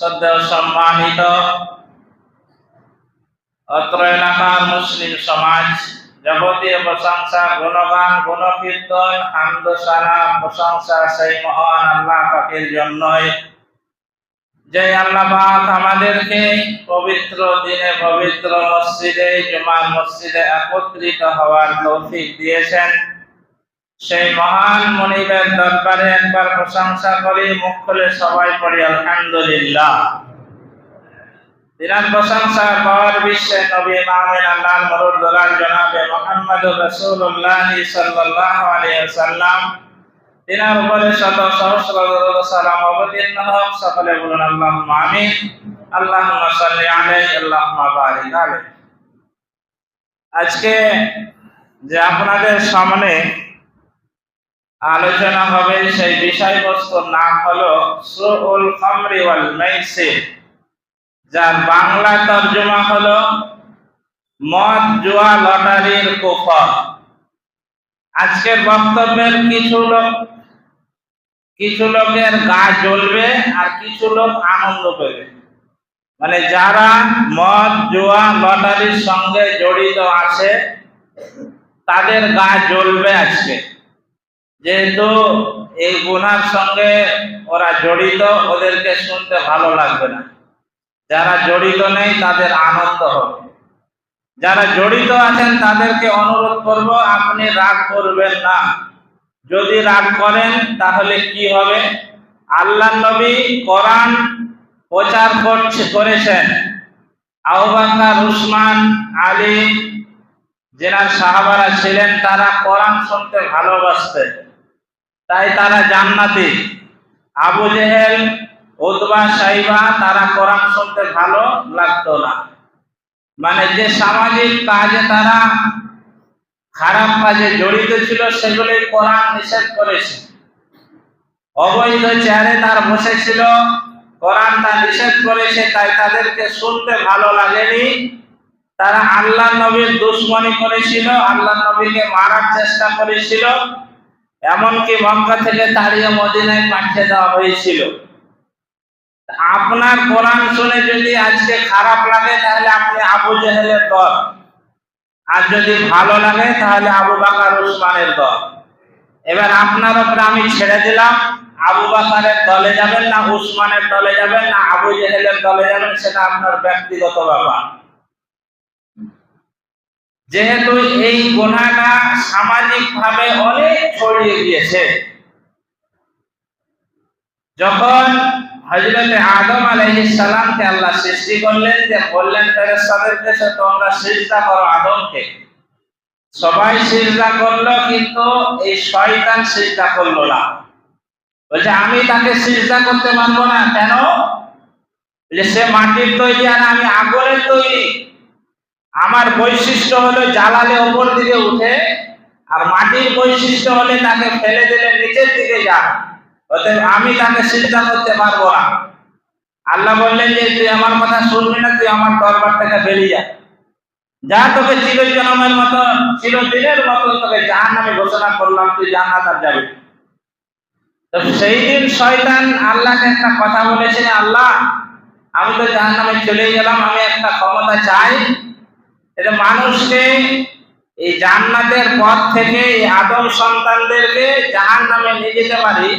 শ্রদ্ধেয় সম্মানিত অত্র এলাকার মুসলিম সমাজ, যাবতীয় প্রশংসা, গুণগান, গুণকীর্তন হামদসানা প্রশংসা সেই মহান আল্লাহ পাকের জন্যই। যে আল্লাহ আমাদেরকে পবিত্র দিনে পবিত্র মসজিদে, জুমার মসজিদে একত্রিত হওয়ার তৌফিক দিয়েছেন। সেই মহান মনিবের দরবারে একবার প্রশংসা করি, মুখ খুলে সবাই পড়ি, আলহামদুলিল্লাহ। দিনার প্রশংসা পর বিশ্বে নবী মামিন আল্লাহর মরুর জনাবে মোহাম্মদ রাসূলুল্লাহ সাল্লাল্লাহু আলাইহি ওয়াসাল্লাম। তিনার উপরে শত সহস্র সালাম অবতীর্ণ হোক, সকলে বলুন আল্লাহুম্মা বারিক আলাইহি। আজকে যে আপনাদের সামনে আলোচনা হবে সেই বিষয়বস্তুর নাম হলো সুউল খামরি ওয়াল মাইসির, যার বাংলা তর্জমা হলো মদ জুয়া লটারির কুফর। আজকের বক্তব্যের কিছু লোক, কিছু লোকের গা জ্বলবে আর কিছু লোক আনন্দ পাবে। মানে যারা মদ জুয়া লটারির সঙ্গে জড়িত আছে, তাদের গা জ্বলবে আজকে। যেহেতু এই গুনার সঙ্গে ওরা জড়িত, ওদেরকে শুনতে ভালো লাগবে না। যারা জড়িত নেই, তাদের আনন্দ হবে। যারা জড়িত আছেন, তাদেরকে অনুরোধ করব, আপনি রাগ করবেন না। যদি রাগ করেন, তাহলে কি হবে? আল্লাহ নবী কোরআন প্রচার করছে, করেছেন। আহ্বাকার উসমান, আলী যেনার সাহাবারা ছিলেন, তারা কোরআন শুনতে ভালোবাসতেন। তাই তারা জান্নাতি। আবু জেহেল, উতবা সাইবা, তারা কোরআন শুনতে ভালো লাগতো না। মানে যে সামাজিক কাজে তারা খারাপ কাজে জড়িত ছিল, সেগুলি কোরআন নিষেধ করেছে। অবৈধ চেয়ারে তার বসেছিল, কোরআন তা নিষেধ করেছে, তাই তাদেরকে শুনতে ভালো লাগেনি। তারা আল্লাহ নবীর দুশ্মনী করেছিল, আল্লাহ নবীকে মারার চেষ্টা করেছিল। এমনকি মক্কা থেকে তাড়িয়ে মদিনায় পাঠিয়ে দেওয়া হয়েছিল। আপনার কোরআন শুনে যদি আজকে খারাপ লাগে, তাহলে আপনি আবু জেহেলের দল। আর যদি ভালো লাগে, তাহলে আবু বাকার উসমানের দল। এবার আপনার উপরে আমি ছেড়ে দিলাম, আবু বাকারের দলে যাবেন না, উসমানের দলে যাবেন না, আবু জেহেলের দলে যাবেন, সেটা আপনার ব্যক্তিগত ব্যাপার। যেহেতু এই গোনাটা সামাজিক ভাবে অনেক ছড়িয়ে গিয়েছে। যখন হজরত আদম আলাইহিস সালামকে আল্লাহ সৃষ্টি করলেন, যে বললেন ফেরেশতাদেরকে সে তোমরা সিজদা করো আদমকে। সবাই সিজদা করল, কিন্তু এই শয়তান সিজদা করল না। বলছে, আমি তাকে সিজদা করতে পারব না। কেন? যে সে মাটির তৈরি আর আমি আগুনের তৈরি। আমার বৈশিষ্ট্য হলো জ্বালালে ওপর দিকে উঠে, আর মাটির বৈশিষ্ট্য হলে তাকে ফেলে দিলে নিচের দিকে যায় অতএব আমি তাকে চিন্তা করতে পারব না। আল্লাহ বললেন যে, তুই আমার কথা শুনবি না, তুই আমার দরবার থেকে বেরিয়ে যা। যা তোকে চিরজনমের মতো, চিরদিনের মতো তোকে জাহান নামে ঘোষণা করলাম, তুই জান্নাত আর যাবি তো সেই দিন শয়তান আল্লাহকে একটা কথা বলেছিল, আল্লাহ, আমি তো জাহান নামে চলে গেলাম, আমি একটা ক্ষমতা চাই এটা মানুষকে এই জান্নাতের পথ থেকে এই আদম সন্তানদেরকে জাহান নামে নিয়ে যেতে পারি।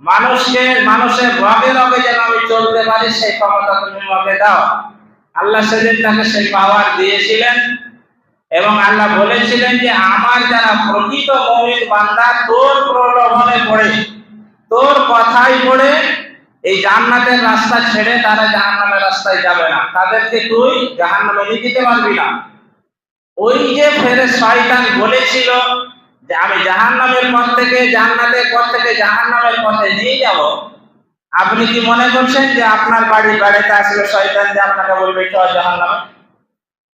মানুষকে, মানুষের রবে রবে যেন আমি চলতে পারি, সেই ক্ষমতা তুমি আমাকে দাও। আল্লাহ সেদিন তাকে সেই পাওয়ার দিয়েছিলেন এবং আল্লাহ বলেছিলেন যে, আমার যারা প্রকৃত মৌলিক বান্দা, তোর প্রলোভনে পড়ে, তোর কথাই পড়ে এই জান্নাতের রাস্তা ছেড়ে তারা জাহান্নামের রাস্তায় যাবে না। তাদেরকে তুই জাহান্নামে নিয়ে যেতে পারবি না। ওই যে ফেরে শয়তান বলেছিল যে আমি জাহান নামের পথ থেকে, জান্নাতের পথ থেকে জাহান নামের পথে নিয়ে যাব। আপনি কি মনে করছেন যে আপনার বাড়ি বাড়িতে আসলে শয়তান যে আপনাকে বলবে, চল জাহান নামে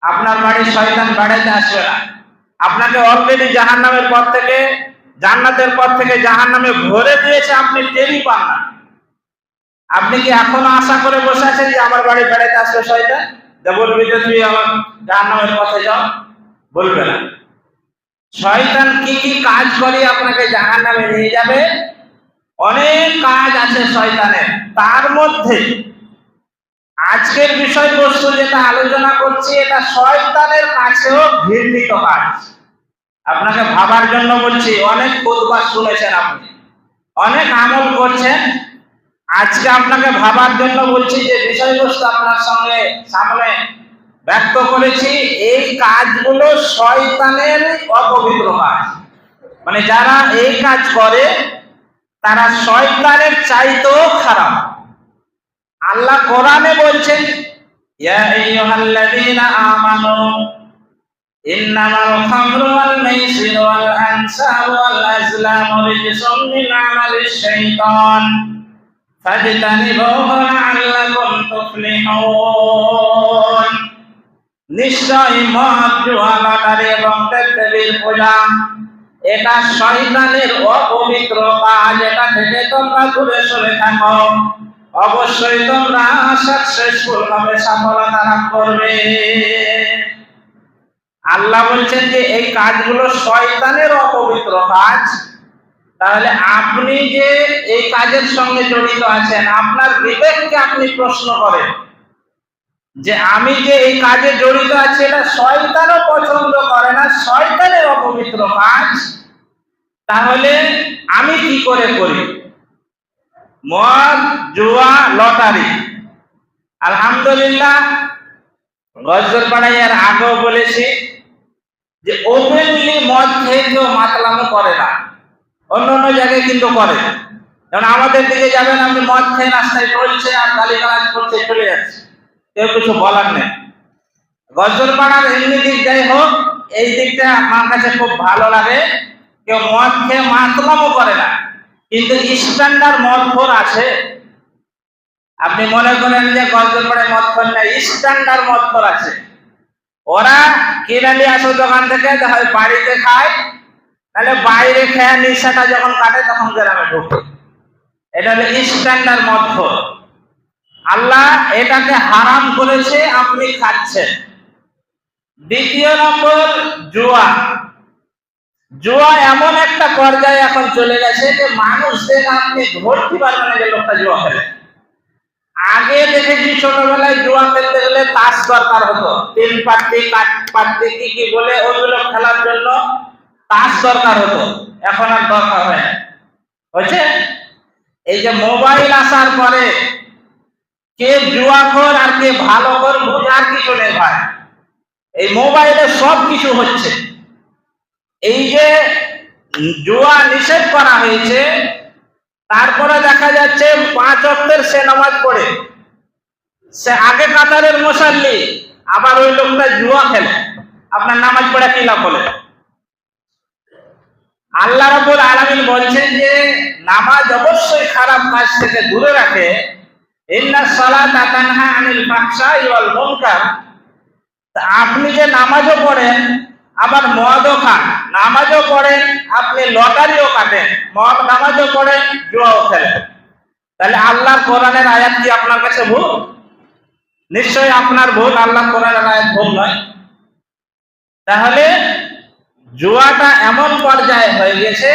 আপনার বাড়ির শয়তান বাড়িতে আসবে না। আপনাকে অলরেডি জাহান নামের পথ থেকে, জান্নাতের পথ থেকে জাহান নামে ভরে দিয়েছে, আপনি টেরই পান না। আপনি কি এখনও আশা করে বসে আছেন যে আমার বাড়ি বেড়াতে আসবে শয়তান? যে বলবি যে, তুই আমার জাহান নামের পথে যাও বলবে না। শয়তান কি কি কাজ করে আপনাকে জাহান নামে নিয়ে যাবে? অনেক কাজ আছে শয়তানের। তার মধ্যে আজকের বিষয়বস্তু যেটা আলোচনা করছি, এটা শয়তানের কাছেও ঘৃণিত কাজ। আপনাকে ভাবার জন্য বলছি, অনেক খুতবা শুনেছেন আপনি। অনেক আমল করছেন। আজকে আপনাকে ভাবার জন্য বলছি যে বিষয়বস্তু আপনার সঙ্গে সামনে ব্যক্ত করেছি, এই কাজগুলো শয়তানের অপবিত্র কাজ। মানে যারা এই কাজ করে, তারা শয়তানের চাইতেও খারাপ। আল্লাহ কোরআনে বলছেন, ইয়া আইয়ুহাল্লাযীনা আমানু, ইন্নামাল খামরু ওয়াল মাইসিরু ওয়াল আনসাবু ওয়াল আজলামু রিজসুম মিন আমালিশ শাইতান, ফাজতানিবুহু লাআল্লাকুম তুফলিহুন নিশ্চয় মদ জুয়া লটারি এবং পূজা। এটা শয়তানের অপবিত্র কাজ, এটা থেকে তোমরা দূরে সরে থাকো। অবশ্যই তোমরা সাকসেসফুল হবে সফলতা লাভ করবে। আল্লাহ বলছেন যে, এই কাজগুলো শয়তানের অপবিত্র কাজ। তাহলে আপনি যে এই কাজের সঙ্গে জড়িত আছেন, আপনার বিবেককে আপনি প্রশ্ন করেন। যে আমি যে এই কাজে জড়িত আছি, এটা শয়তানও পছন্দ করে না, শয়তানের অপবিত্র কাজ। তাহলে আমি কি করে করি? মদ, জুয়া, লটারি। আলহামদুলিল্লাহ গজর পাড়াইয়ের আগেও বলেছি যে ওপেনলি মদ খেয়ে মাতলামো করে না। অন্য অন্য জায়গায় কিন্তু করে। যেমন আমাদের দিকে যাবেন, আপনি মদ খেয়ে রাস্তায় চলছে আর গালাজ করছে চলে যাচ্ছে কেউ কিছু বলার নেই। গজর পাড়ার এমনি দিক যাই হোক, এই দিকটা আমার কাছে খুব ভালো লাগে। কেউ মদ খেয়ে মাতলামও করে না। কিন্তু স্ট্যান্ডার্ড মদ খোর আছে। আপনি মনে করেন যে গজল পরে মদ খোর না স্ট্যান্ডার্ড মদ খোর আছে। ওরা কিনে নিয়ে আসো দোকান থেকে হয় বাড়িতে খায়, তাহলে বাইরে খেয়ে নিশাটা যখন কাটে তখন গ্রামে ঢুকে। এটা হলো স্ট্যান্ডার্ড মদ খোর। আল্লাহ এটাকে হারাম করেছে, আপনি খাচ্ছেন। দ্বিতীয় নম্বর, জুয়া। জুয়া এমন একটা পর্যায়ে এখন চলে গেছে যে মানুষদের আপনি ধরতে পারবেন যে লোকটা জুয়া খেলে। আগে দেখেছি ছোটবেলায় জুয়া খেলতে গেলে তাস দরকার হতো। তিন পাত্তি কাঠ পাত্তি কি কি বলে ওগুলো খেলার জন্য তাস দরকার হতো। এখন আর দরকার হয় না। হচ্ছে এই যে মোবাইল আসার পরে কে জুয়া খোর আর কে ভালো কর বোঝার কিছু নেই ভাই। এই মোবাইলে সব কিছু হচ্ছে। এই যে জুয়া নিষেধ করা হয়েছে, তারপরে দেখা যাচ্ছে পাঁচ অক্টের সে নামাজ পড়ে। সে আগে কাতারের মশাল্লি আবার ওই লোকটা জুয়া খেলে। আপনার নামাজ পড়ে কি লাভ বলে? আল্লাহ রাবুল আলামিন বলছেন যে, নামাজ অবশ্যই খারাপ কাজ থেকে দূরে রাখে। আপনি যে নামাজও পড়েন, আবার মদও খান। নামাজও পড়েন, আপনি লটারিও কাটেন। মদ নামাজও পড়েন, জুয়াও খেলেন। তাহলে আল্লাহর কোরআনের আয়াত কি আপনার কাছে ভুল? নিশ্চয়ই আপনার ভুল, আল্লাহ কোরআনের আয়াত ভুল নয়। তাহলে জুয়াটা এমন পর্যায়ে হয়ে গেছে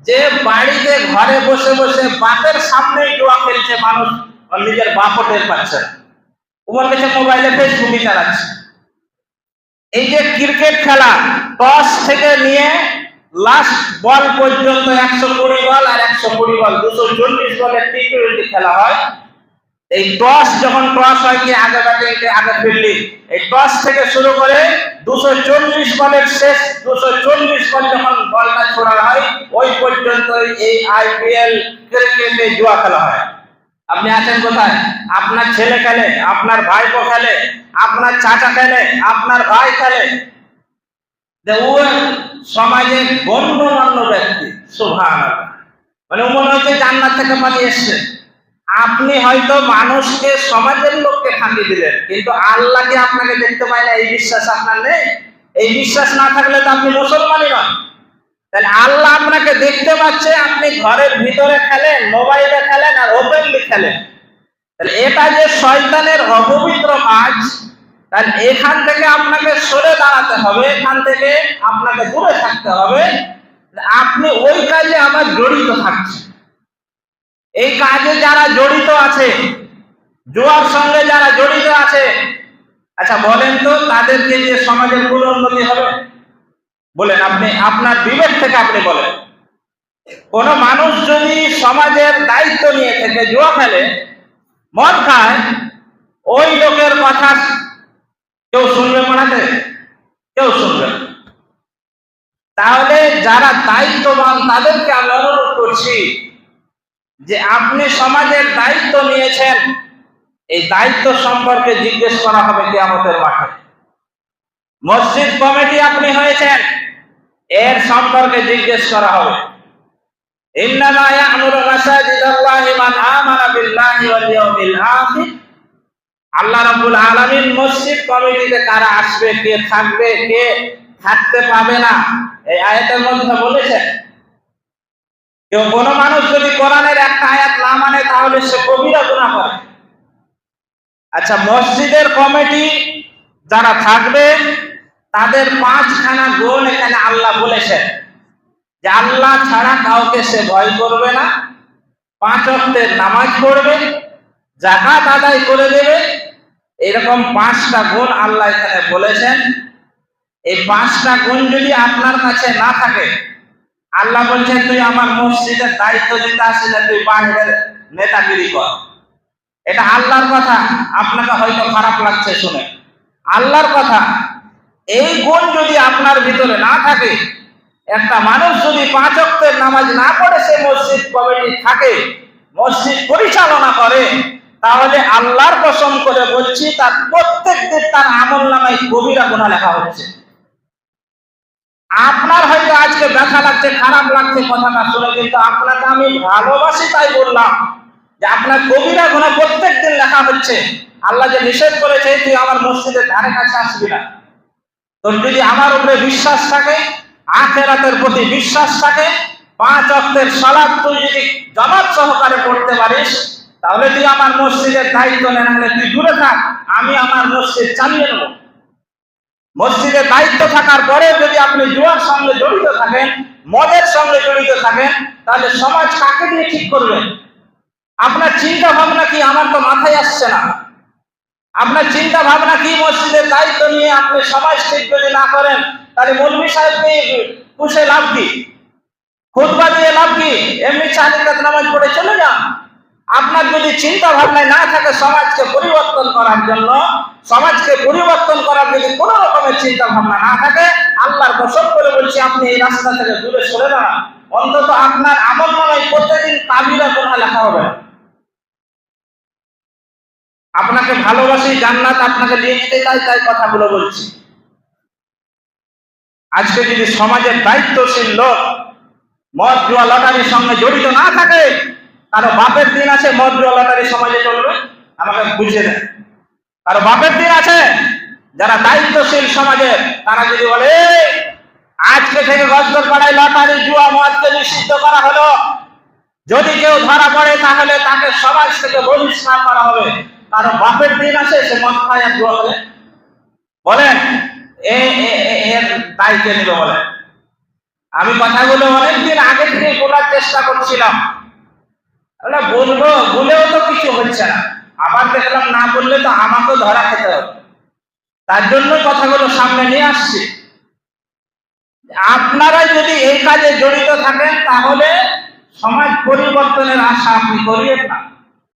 যে বাড়িতে ঘরে বসে বসে বাপের সামনেই জুয়া খেলছে মানুষ। নিজের বাপও টের পাচ্ছে। না তোমার কাছে মোবাইলে ফেসবুকই চালাচ্ছে। এই যে ক্রিকেট খেলা টস থেকে নিয়ে লাস্ট বল পর্যন্ত একশো কুড়ি বল আর একশো কুড়ি বল দুশো চল্লিশ বলের টি টোয়েন্টি খেলা হয়। এই টস যখন টস হয় কি আগে ব্যাটিং আগে ফিল্ডিং এই টস থেকে শুরু করে দুশো চল্লিশ বলের শেষ, দুশো চল্লিশ বল যখন বলটা ছোড়া হয়, ওই পর্যন্ত এই আইপিএল ক্রিকেটে জুয়া খেলা হয়। আপনি আছেন কোথায়? আপনার ছেলে খেলে, আপনার ভাইপো খেলে, আপনার চাচা খেলে, আপনার ভাই খেলে। যে ও সমাজে গণ্যমান্য ব্যক্তি মানে মনে হচ্ছে জান্নাত থেকে পালিয়ে এসছে। আপনি হয়তো মানুষকে, সমাজের লোককে ফাঁকি দিলেন, কিন্তু আল্লাহকে আপনাকে দেখতে পায় না? এই বিশ্বাস আপনার নেই? এই বিশ্বাস না থাকলে তো আপনি মুসলমানই নন। তাহলে আল্লাহ আপনাকে দেখতে পাচ্ছে, আপনি ঘরের ভিতরে খেলেন, মোবাইলে খেলেন আর ওপেনলি খেলেন। তাহলে এটা যে শয়তানের অপবিত্র কাজ, তাহলে এখান থেকে আপনাকে সরে দাঁড়াতে হবে, এখান থেকে আপনাকে দূরে থাকতে হবে। আপনি ওই কাজে আবার জড়িত থাকছেন। এই কাজে যারা জড়িত আছে, জুয়ার সঙ্গে যারা জড়িত আছে আচ্ছা বলেন তো, তাদেরকে যে সমাজের পুনর্নতি হবে? বলেন, আপনি, আপনার বিবেক থেকে আপনি বলেন। কোন মানুষ যদি সমাজের দায়িত্ব নিয়ে থেকে জুয়া খেলে, মদ খায়, ওই লোকের কথা কেউ শুনবে মনাতে? কেউ শুনবে তাহলে যারা দায়িত্ববান, তাদেরকে আমি অনুরোধ করছি যে আপনি সমাজের দায়িত্ব নিয়েছেন, এই দায়িত্ব সম্পর্কে জিজ্ঞেস করা হবে কিয়ামতের মাঠে। মসজিদ কমিটি আপনি হয়েছেন। এর সম্পর্কে জিজ্ঞেস করা হবে। ইন্নামা ইয়া'মুরু মাসাজিদাল্লাহি মান আমানা বিল্লাহি ওয়াল ইয়াউমিল আখির। আল্লাহ রাব্বুল আলামিন মসজিদ কমিটিতে কারা আসবে, কে থাকবে, কে থাকতে পাবে না, এই আয়াতের মধ্যে বলেছেন কেউ কোনো মানুষ যদি কোরআনের একটা আয়াত না মানে তাহলে সে কবিরা গুনাহ করে। আচ্ছা মসজিদের কমিটি যারা থাকবে তাদের পাঁচখানা গুণ এখানে আল্লাহ বলেছেন। যে আল্লাহ ছাড়া কাউকে সে ভয় করবে না পাঁচ অক্টের নামাজ পড়বে জাকাত আদায় করে দেবে। এরকম পাঁচটা গুণ আল্লাহ এখানে বলেছেন। এই পাঁচটা গুণ যদি আপনার কাছে না থাকে আল্লাহ বলছেন তুই আমার মসজিদের দায়িত্ব দিতে আসিস না, তুই বাহিরের নেতাগিরি কর। এটা আল্লাহর কথা। আপনাকে হয়তো খারাপ লাগছে শুনে। আল্লাহর কথা। এই গুণ যদি আপনার ভিতরে না থাকে, একটা মানুষ যদি পাঁচ অক্টের নামাজ না পড়ে, সে মসজিদ কমিটি থাকে, মসজিদ পরিচালনা করে, তাহলে আল্লাহর কসম করে বলছি, তার প্রত্যেক দিন তার আমল নামায় কবিরা গুণা লেখা হচ্ছে। আপনার হয়তো আজকে ব্যথা লাগছে, খারাপ লাগছে, কথাটা শুনে, কিন্তু আপনাকে আমি ভালোবাসি তাই বললাম যে আপনার কবিরা গুণা প্রত্যেক দিন লেখা হচ্ছে। আল্লাহ যে নিষেধ করেছে, তুই আমার মসজিদের ধারে কাছে আসবি না। যদি আমার উপরে বিশ্বাস থাকে, আখেরাতের প্রতি বিশ্বাস থাকে, পাঁচ অক্টের সালাদ তুই যদি জমাত সহকারে পড়তে পারিস, তাহলে তুই আমার মসজিদের দায়িত্ব নেন হলে তুই দূরে থাক, আমি আমার মসজিদ চালিয়ে নেব। মসজিদের দায়িত্ব থাকার পরে যদি আপনি জুয়ার সঙ্গে জড়িত থাকেন, মদের সঙ্গে জড়িত থাকেন, তাহলে সমাজ কাকে দিয়ে ঠিক করবেন আপনার চিন্তা ভাবনা কি আমার তো মাথায় আসছে না। আপনার চিন্তা ভাবনা কি মসজিদের দায়িত্ব নিয়ে আপনি সমাজ ঠিক যদি না করেন, তাহলে মৌলভী সাহেবকে পুষে লাভ কি? খুতবা দিয়ে লাভ কি? এমনি চালিকাত নামাজ পড়ে চলে যান। আপনার যদি চিন্তা ভাবনায় না থাকে সমাজকে পরিবর্তন করার জন্য, সমাজকে পরিবর্তন করার যদি কোন রকমের চিন্তা ভাবনা না থাকে, আল্লাহর কসম করে বলছি, আপনি এই রাস্তা থেকে দূরে সরে দাঁড়ান। অন্তত আপনার আমল নামায় প্রত্যেকদিন কাবিরা কোনা লেখা হবে। না। আপনাকে ভালোবাসি, জান্নাত আপনাকে নিয়ে যেতে চাই তাই কথাগুলো বলছি। আজকে যদি সমাজের দায়িত্বশীল লোক মদ, জুয়া, লটারির সঙ্গে জড়িত না থাকে, কারও বাপের দিন আছে, মদ, জুয়া, লটারি সমাজে চলবে, আমাকে বুঝিয়ে দেন। কারও বাপের দিন আছে, যারা দায়িত্বশীল সমাজের তারা যদি বলে আজকে থেকে গজগর পাড়ায় লটারি, জুয়া, মদকে নিষিদ্ধ করা হলো। যদি কেউ ধরা পড়ে, তাহলে তাকে সমাজ থেকে বহিষ্কার করা হবে। কারও বাপের দিন আছে সে মদ খায় আর জুয়া খেলে বলেন এর দায়িত্ব নিবে বলেন আমি কথাগুলো অনেকদিন আগে থেকে বলার চেষ্টা করছিলাম। আরে বলব, বলেও তো কিছু হচ্ছে না। আবার দেখলাম না বললে তো আমাকেও ধরা খেতে হবে। তার জন্য কথাগুলো সামনে নিয়ে আসছি। আপনারা যদি এই কাজে জড়িত থাকেন, তাহলে সমাজ পরিবর্তনের আশা আপনি করিয়েন না।